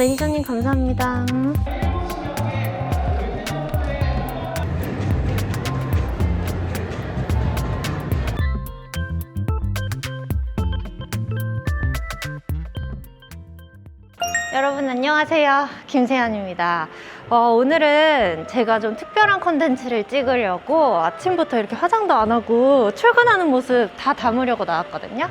매니저님 감사합니다. 여러분 안녕하세요. 김세연입니다. 어, 오늘은 제가 좀 특별한 컨텐츠를 찍으려고 아침부터 이렇게 화장도 안 하고 출근하는 모습 다 담으려고 나왔거든요.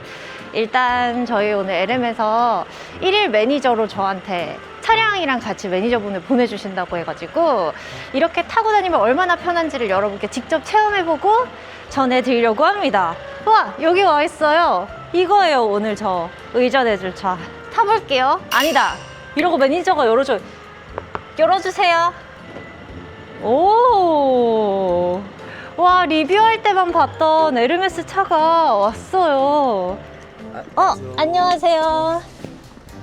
일단 저희 오늘 LM에서 1일 매니저로 저한테 차량이랑 같이 매니저분을 보내주신다고 해가지고 이렇게 타고 다니면 얼마나 편한지를 여러분께 직접 체험해보고 전해드리려고 합니다. 와 여기 와 있어요. 이거예요 오늘 저 의전해줄 차. 타볼게요. 아니다. 이러고 매니저가 열어줘. 열어주세요. 오. 와 리뷰할 때만 봤던 에르메스 차가 왔어요. 어 안녕하세요.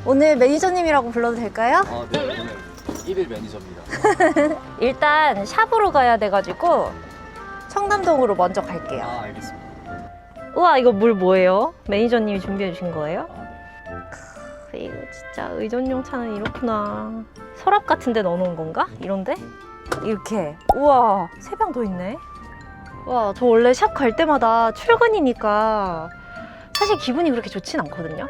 오늘 매니저님이라고 불러도 될까요? 아, 네, 오늘 1일 매니저입니다. 일단 샵으로 가야 돼가지고 청담동으로 먼저 갈게요. 아, 알겠습니다. 우와 이거 물 뭐예요? 매니저님이 준비해 주신 거예요? 아, 크, 이거 진짜 의전용 차는 이렇구나. 서랍 같은 데 넣어놓은 건가? 이런데? 이렇게. 우와 세 병 더 있네. 와 저 원래 샵 갈 때마다 출근이니까 사실 기분이 그렇게 좋진 않거든요.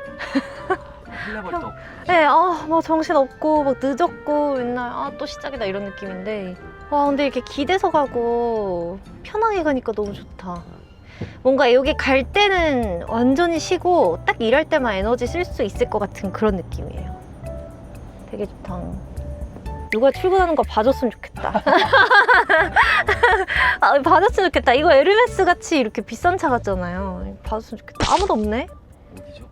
플레벌떡. 네, 아, 막 정신 없고, 막 늦었고, 맨날, 아, 또 시작이다, 이런 느낌인데. 와, 근데 이렇게 기대서 가고, 편하게 가니까 너무 좋다. 뭔가 여기 갈 때는 완전히 쉬고, 딱 일할 때만 에너지 쓸 수 있을 것 같은 그런 느낌이에요. 되게 좋다. 누가 출근하는 거 봐줬으면 좋겠다. 아, 봐줬으면 좋겠다. 이거 에르메스 같이 이렇게 비싼 차 같잖아요. 봐줬으면 좋겠다. 아무도 없네? 어디죠?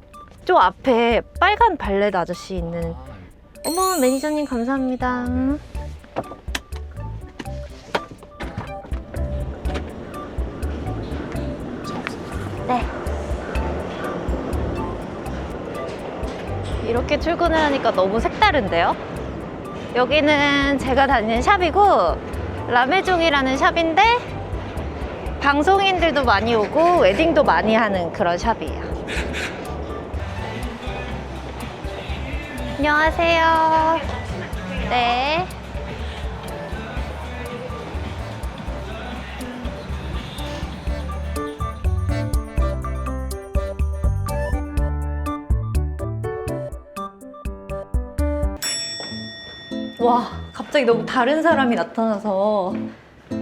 저 앞에 빨간 발렛 아저씨 있는 아, 어머 매니저님 감사합니다. 네 이렇게 출근을 하니까 너무 색다른데요 여기는 제가 다니는 샵이고 라메종이라는 샵인데 방송인들도 많이 오고 웨딩도 많이 하는 그런 샵이에요. 안녕하세요. 네 와, 갑자기 너무 다른 사람이 나타나서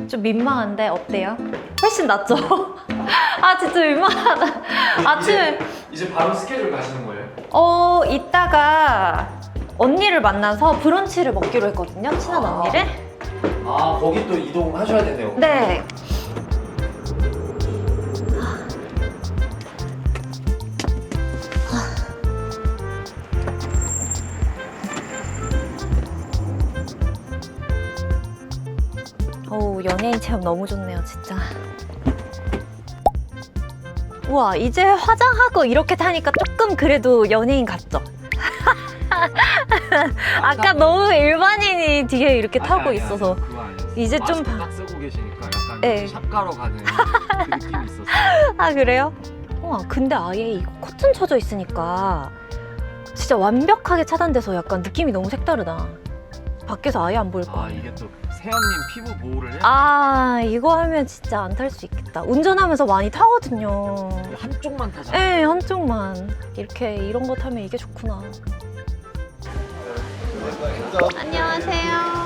좀 민망한데 어때요? 훨씬 낫죠? 아, 진짜 민망하다. 아침에 이제 바로 스케줄 가시는 거예요? 어, 이따가 언니를 만나서 브런치를 먹기로 했거든요. 친한 아. 언니를. 아, 거기 또 이동하셔야 되네요. 네. 어우, 연예인 체험 너무 좋네요, 진짜. 우와, 이제 화장하고 이렇게 타니까 조금 그래도 연예인 같죠? 아까 너무 일반인이 뒤에 이렇게 타고 있어서. 그거 아니었어요. 이제 좀 마스크 봐- 딱 쓰고 계시니까 약간 네. 샵 가러 가는 그 느낌이 있었어요. 아 그래요? 와 근데 아예 이거 커튼 쳐져 있으니까 진짜 완벽하게 차단돼서 약간 느낌이 너무 색다르다. 밖에서 아예 안 보일 거 아, 아니에요. 이게 또 세연님 피부 보호를 해. 아 이거 하면 진짜 안 탈 수 있겠다. 운전하면서 많이 타거든요. 한쪽만 타잖아요. 네 한쪽만 이렇게 이런 거 타면 이게 좋구나. 안녕하세요.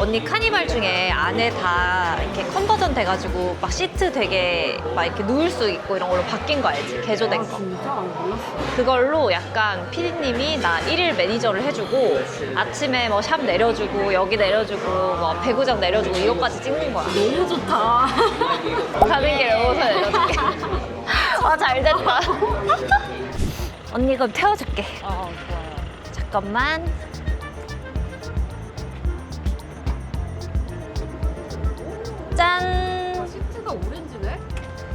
언니 카니발 중에 안에 다 이렇게 컨버전 돼가지고 막 시트 되게 막 이렇게 누울 수 있고 이런 걸로 바뀐 거 알지? 개조된 거. 진짜 몰랐어. 그걸로 약간 피디님이 나 일일 매니저를 해주고 아침에 뭐 샵 내려주고 여기 내려주고 뭐 배구장 내려주고 이것까지 찍는 거야. 너무 좋다. 가는 길에 여기서 내려줄게. 아, 잘 됐다. 언니 그럼 태워줄게. 어, 좋아요. 잠깐만. 짠! 시트가 오렌지네?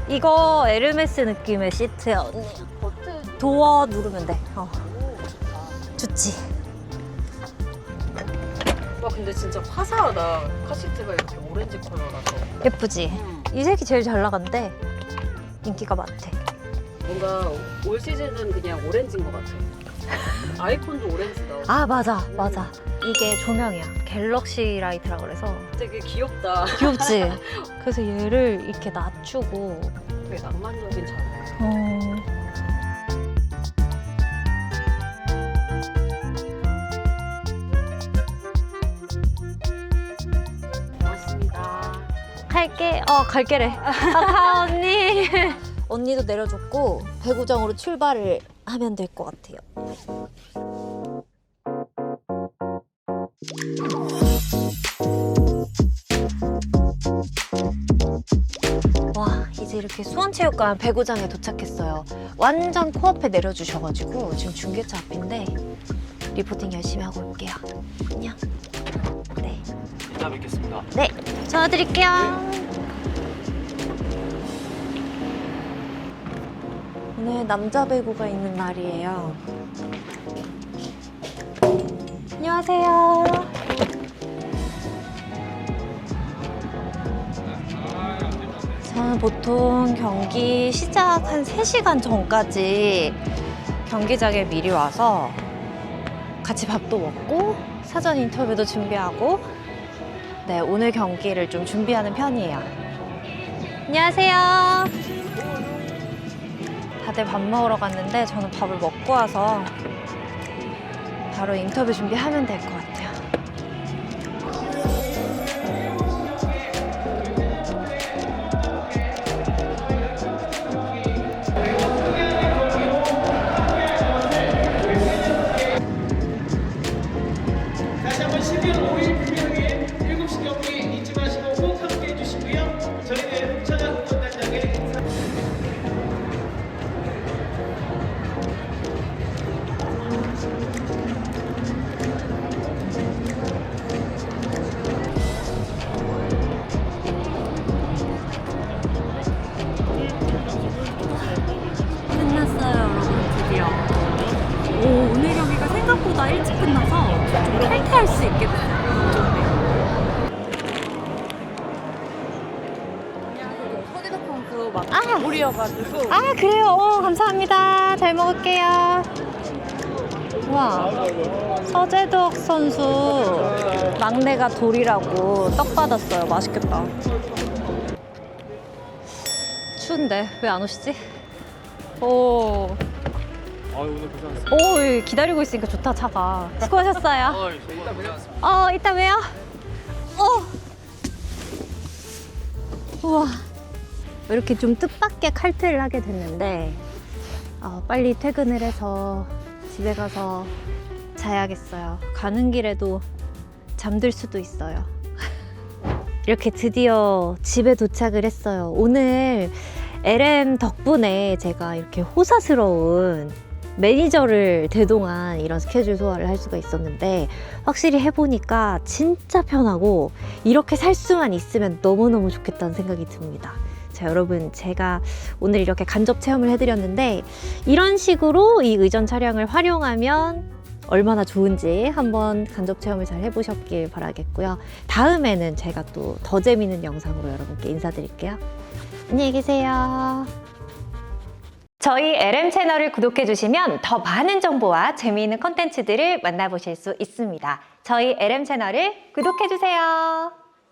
이거 에르메스 느낌의 시트야, 언니. 겉에 도어 누르면 돼. 어, 좋지. 와 근데 진짜 화사하다. 카시트가 이렇게 오렌지 컬러라서. 예쁘지? 음. 이 색이 제일 잘 나간대. 인기가 많대. 뭔가 올 시즌은 그냥 오렌지인 것 같아. 아이콘도 오렌지다. 아 맞아 맞아 이게 조명이야 갤럭시 라이트라 그래서 되게 귀엽다. 귀엽지? 그래서 얘를 이렇게 낮추고 되게 낭만적인 자세. 어... 고맙습니다. 갈게 어 갈게래 아가 언니 언니도 내려줬고 배구장으로 출발을 하면 될 것 같아요 와 이제 이렇게 수원체육관 배구장에 도착했어요 완전 코앞에 내려주셔가지고 지금 중계차 앞인데 리포팅 열심히 하고 올게요 안녕 네 이따 뵙겠습니다. 네, 저어드릴게요. 오늘 남자 배구가 있는 날이에요. 안녕하세요. 저는 보통 경기 시작 한 3시간 전까지 경기장에 미리 와서 같이 밥도 먹고 사전 인터뷰도 준비하고 네, 오늘 경기를 좀 준비하는 편이에요. 안녕하세요. 다들 밥 먹으러 갔는데 저는 밥을 먹고 와서 바로 인터뷰 준비하면 될 것 같아 생각보다 일찍 끝나서 좀 탈퇴할 수 있게 됐어요. 아! 물이어가지고 아, 그래요? 어, 감사합니다. 잘 먹을게요. 와, 서재덕 선수 막내가 돌이라고 떡 받았어요. 맛있겠다. 추운데 왜 안 오시지? 오, 아 오늘 고생하셨습니다. 오, 여기 기다리고 있으니까 좋다 차가. 수고하셨어요. 아, 이따 뵙겠습니다. 어, 이따 봬요. 어. 우와. 이렇게 좀 뜻밖의 칼퇴를 하게 됐는데, 어, 빨리 퇴근을 해서 집에 가서 자야겠어요. 가는 길에도 잠들 수도 있어요. 이렇게 드디어 집에 도착을 했어요. 오늘 LM 덕분에 제가 이렇게 호사스러운 매니저를 대동한 이런 스케줄 소화를 할 수가 있었는데 확실히 해보니까 진짜 편하고 이렇게 살 수만 있으면 너무너무 좋겠다는 생각이 듭니다. 자, 여러분, 제가 오늘 이렇게 간접 체험을 해드렸는데 이런 식으로 이 의전 차량을 활용하면 얼마나 좋은지 한번 간접 체험을 잘 해보셨길 바라겠고요. 다음에는 제가 또 더 재밌는 영상으로 여러분께 인사드릴게요. 안녕히 계세요. 저희 LM 채널을 구독해 주시면 더 많은 정보와 재미있는 컨텐츠들을 만나보실 수 있습니다. 저희 LM 채널을 구독해 주세요.